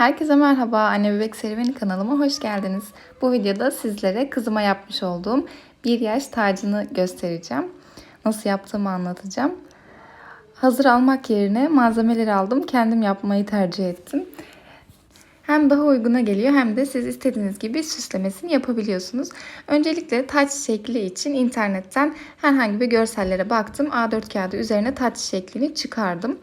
Herkese merhaba, Anne Bebek Serüveni kanalıma hoş geldiniz. Bu videoda sizlere kızıma yapmış olduğum bir yaş tacını göstereceğim. Nasıl yaptığımı anlatacağım. Hazır almak yerine malzemeleri aldım, kendim yapmayı tercih ettim. Hem daha uyguna geliyor hem de siz istediğiniz gibi süslemesini yapabiliyorsunuz. Öncelikle taç şekli için internetten herhangi bir görsellere baktım. A4 kağıdı üzerine taç şeklini çıkardım.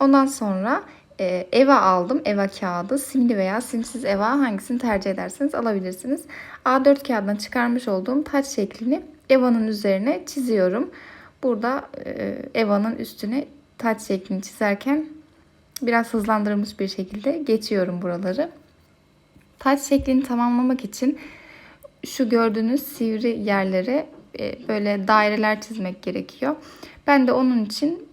Ondan sonra e, Eva aldım. Eva kağıdı. Simli veya simsiz Eva hangisini tercih ederseniz alabilirsiniz. A4 kağıdından çıkarmış olduğum taç şeklini Eva'nın üzerine çiziyorum. Burada e, Eva'nın üstüne taç şeklini çizerken biraz hızlandırılmış bir şekilde geçiyorum buraları. Taç şeklini tamamlamak için şu gördüğünüz sivri yerlere e, böyle daireler çizmek gerekiyor. Ben de onun için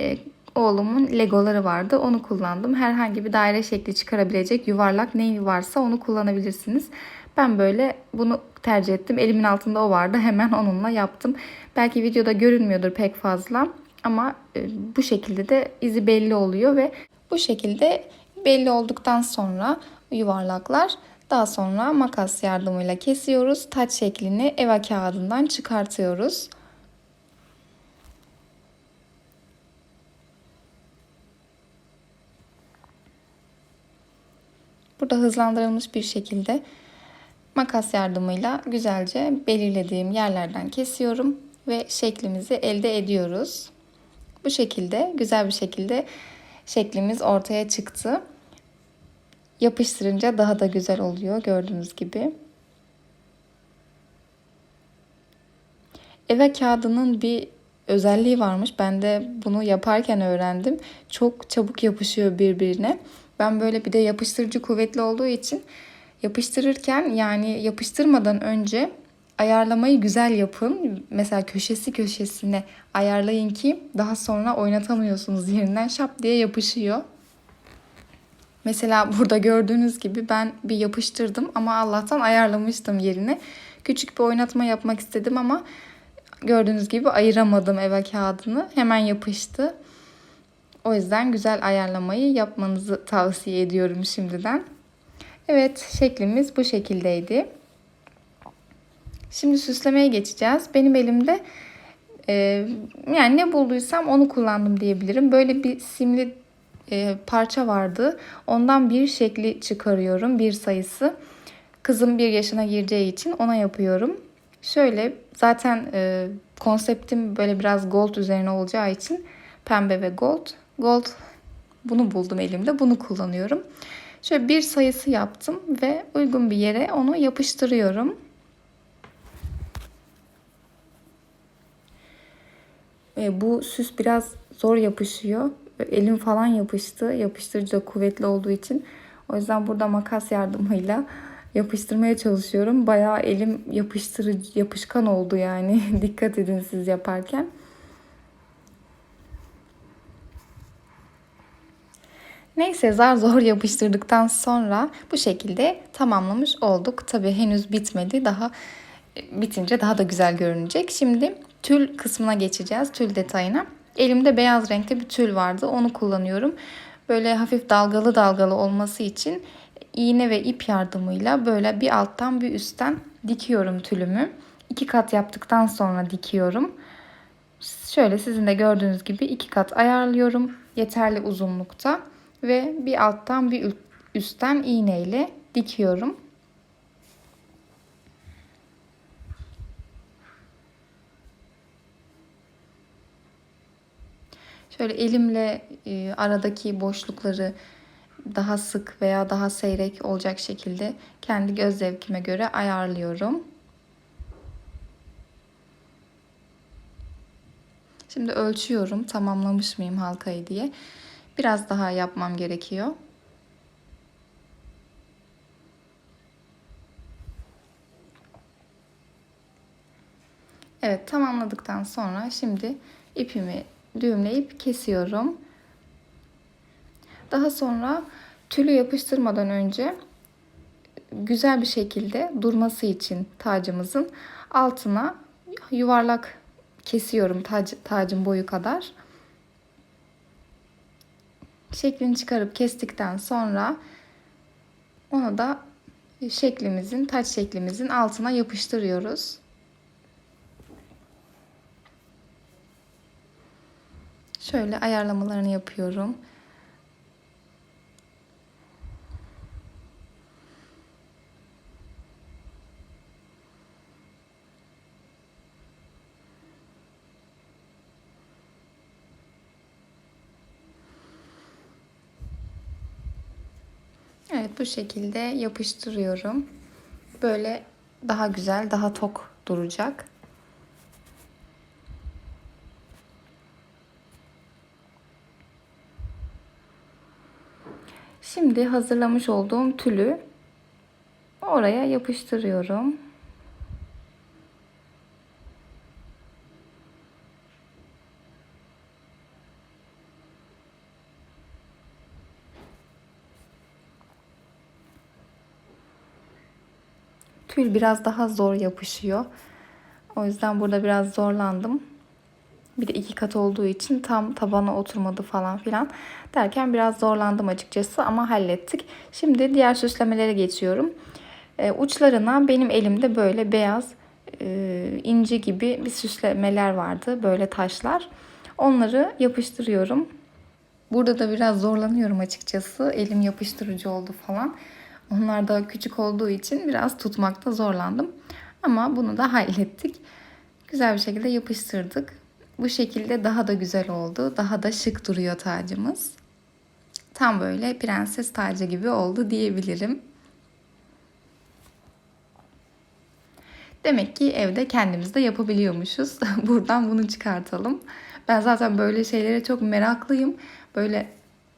e, oğlumun legoları vardı. Onu kullandım. Herhangi bir daire şekli çıkarabilecek yuvarlak neyi varsa onu kullanabilirsiniz. Ben böyle bunu tercih ettim. Elimin altında o vardı. Hemen onunla yaptım. Belki videoda görünmüyordur pek fazla. Ama e, bu şekilde de izi belli oluyor ve bu şekilde belli olduktan sonra yuvarlaklar daha sonra makas yardımıyla kesiyoruz. Taç şeklini eva kağıdından çıkartıyoruz. Burada hızlandırılmış bir şekilde makas yardımıyla güzelce belirlediğim yerlerden kesiyorum ve şeklimizi elde ediyoruz. Bu şekilde güzel bir şekilde şeklimiz ortaya çıktı. Yapıştırınca daha da güzel oluyor gördüğünüz gibi. Eve kağıdının bir özelliği varmış. Ben de bunu yaparken öğrendim. Çok çabuk yapışıyor birbirine. Ben böyle bir de yapıştırıcı kuvvetli olduğu için yapıştırırken yani yapıştırmadan önce ayarlamayı güzel yapın. Mesela köşesi köşesine ayarlayın ki daha sonra oynatamıyorsunuz yerinden şap diye yapışıyor. Mesela burada gördüğünüz gibi ben bir yapıştırdım ama Allah'tan ayarlamıştım yerine. Küçük bir oynatma yapmak istedim ama gördüğünüz gibi ayıramadım eve kağıdını. Hemen yapıştı. O yüzden güzel ayarlamayı yapmanızı tavsiye ediyorum şimdiden. Evet şeklimiz bu şekildeydi. Şimdi süslemeye geçeceğiz. Benim elimde e, yani ne bulduysam onu kullandım diyebilirim. Böyle bir simli e, parça vardı. Ondan bir şekli çıkarıyorum. Bir sayısı. Kızım bir yaşına gireceği için ona yapıyorum. Şöyle zaten e, konseptim böyle biraz gold üzerine olacağı için pembe ve gold. Gold bunu buldum elimde. Bunu kullanıyorum. Şöyle bir sayısı yaptım ve uygun bir yere onu yapıştırıyorum. E, bu süs biraz zor yapışıyor. Elim falan yapıştı. Yapıştırıcı da kuvvetli olduğu için. O yüzden burada makas yardımıyla yapıştırmaya çalışıyorum. Bayağı elim yapıştırıcı, yapışkan oldu yani. Dikkat edin siz yaparken. Neyse zar zor yapıştırdıktan sonra bu şekilde tamamlamış olduk. Tabi henüz bitmedi. Daha bitince daha da güzel görünecek. Şimdi tül kısmına geçeceğiz. Tül detayına. Elimde beyaz renkte bir tül vardı. Onu kullanıyorum. Böyle hafif dalgalı dalgalı olması için iğne ve ip yardımıyla böyle bir alttan bir üstten dikiyorum tülümü. İki kat yaptıktan sonra dikiyorum. Şöyle sizin de gördüğünüz gibi iki kat ayarlıyorum. Yeterli uzunlukta ve bir alttan bir üstten iğneyle dikiyorum. Şöyle elimle e, aradaki boşlukları daha sık veya daha seyrek olacak şekilde kendi göz zevkime göre ayarlıyorum. Şimdi ölçüyorum tamamlamış mıyım halkayı diye. Biraz daha yapmam gerekiyor. Evet tamamladıktan sonra şimdi ipimi düğümleyip kesiyorum. Daha sonra tülü yapıştırmadan önce güzel bir şekilde durması için tacımızın altına yuvarlak kesiyorum tac, tacın boyu kadar. Şeklini çıkarıp kestikten sonra Onu da şeklimizin, taç şeklimizin altına yapıştırıyoruz. Şöyle ayarlamalarını yapıyorum. Evet bu şekilde yapıştırıyorum. Böyle daha güzel, daha tok duracak. Şimdi hazırlamış olduğum tülü oraya yapıştırıyorum. Tül biraz daha zor yapışıyor. O yüzden burada biraz zorlandım. Bir de iki kat olduğu için tam tabana oturmadı falan filan derken biraz zorlandım açıkçası ama hallettik. Şimdi diğer süslemelere geçiyorum. E, uçlarına benim elimde böyle beyaz e, inci gibi bir süslemeler vardı. Böyle taşlar. Onları yapıştırıyorum. Burada da biraz zorlanıyorum açıkçası. Elim yapıştırıcı oldu falan. Onlar da küçük olduğu için biraz tutmakta zorlandım. Ama bunu da hallettik. Güzel bir şekilde yapıştırdık. Bu şekilde daha da güzel oldu. Daha da şık duruyor tacımız. Tam böyle prenses tacı gibi oldu diyebilirim. Demek ki evde kendimiz de yapabiliyormuşuz. Buradan bunu çıkartalım. Ben zaten böyle şeylere çok meraklıyım. Böyle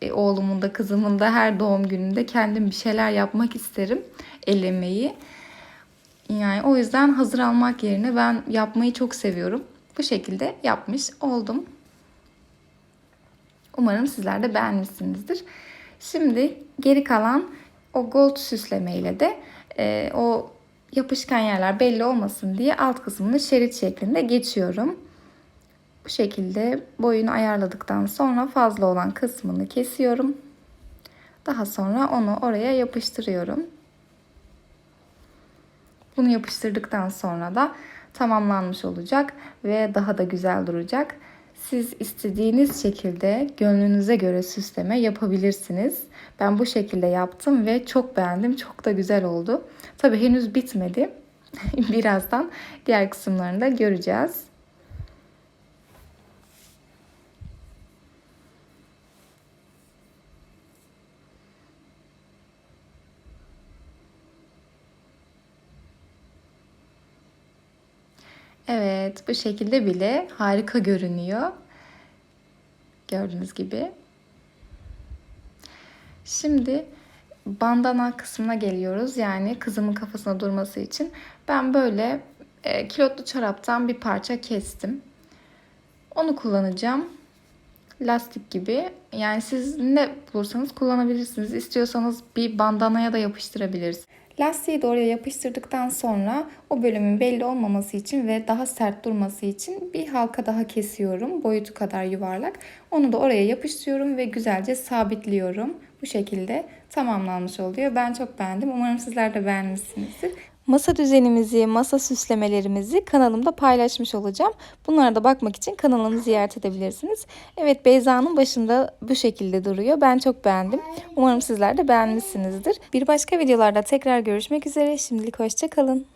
e, oğlumun da kızımın da her doğum gününde kendim bir şeyler yapmak isterim. El emeği. Yani o yüzden hazır almak yerine ben yapmayı çok seviyorum. Bu şekilde yapmış oldum. Umarım sizler de beğenmişsinizdir. Şimdi geri kalan o gold süslemeyle de e, o yapışkan yerler belli olmasın diye alt kısmını şerit şeklinde geçiyorum. Bu şekilde boyunu ayarladıktan sonra fazla olan kısmını kesiyorum. Daha sonra onu oraya yapıştırıyorum. Bunu yapıştırdıktan sonra da tamamlanmış olacak ve daha da güzel duracak. Siz istediğiniz şekilde gönlünüze göre süsleme yapabilirsiniz. Ben bu şekilde yaptım ve çok beğendim. Çok da güzel oldu. Tabii henüz bitmedi. Birazdan diğer kısımlarını da göreceğiz. Evet, bu şekilde bile harika görünüyor. Gördüğünüz gibi. Şimdi bandana kısmına geliyoruz. Yani kızımın kafasına durması için. Ben böyle e, kilotlu çoraptan bir parça kestim. Onu kullanacağım. Lastik gibi. Yani siz ne bulursanız kullanabilirsiniz. İstiyorsanız bir bandanaya da yapıştırabilirsiniz. Lastiği de oraya yapıştırdıktan sonra o bölümün belli olmaması için ve daha sert durması için bir halka daha kesiyorum. Boyutu kadar yuvarlak. Onu da oraya yapıştırıyorum ve güzelce sabitliyorum. Bu şekilde tamamlanmış oluyor. Ben çok beğendim. Umarım sizler de beğenmişsinizdir. Masa düzenimizi, masa süslemelerimizi kanalımda paylaşmış olacağım. Bunlara da bakmak için kanalımı ziyaret edebilirsiniz. Evet Beyza'nın başında bu şekilde duruyor. Ben çok beğendim. Umarım sizler de beğenmişsinizdir. Bir başka videolarda tekrar görüşmek üzere. Şimdilik hoşçakalın.